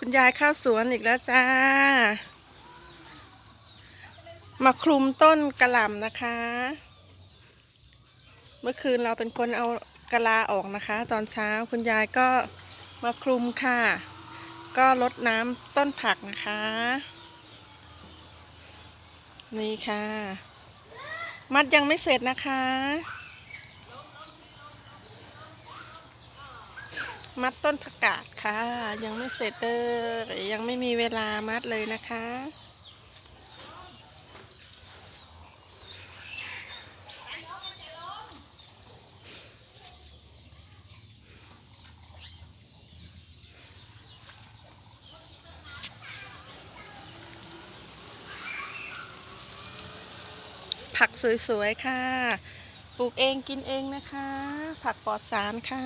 คุณยายข้าวสวนอีกแล้วจ้า มาคลุมต้นกระหล่ำนะคะ เมื่อคืนเราเป็นคนเอากะลาออกนะคะ ตอนเช้าคุณยายก็มาคลุมค่ะ ก็ลดน้ำต้นผักนะคะ นี่ค่ะ มัดยังไม่เสร็จนะคะ มัดต้นผักกาดค่ะ ยังไม่เสร็จเลยยังไม่มีเวลามัดเลยนะคะ ผักสวยๆค่ะ ปลูกเองกินเองนะคะ ผักปลอดสารค่ะ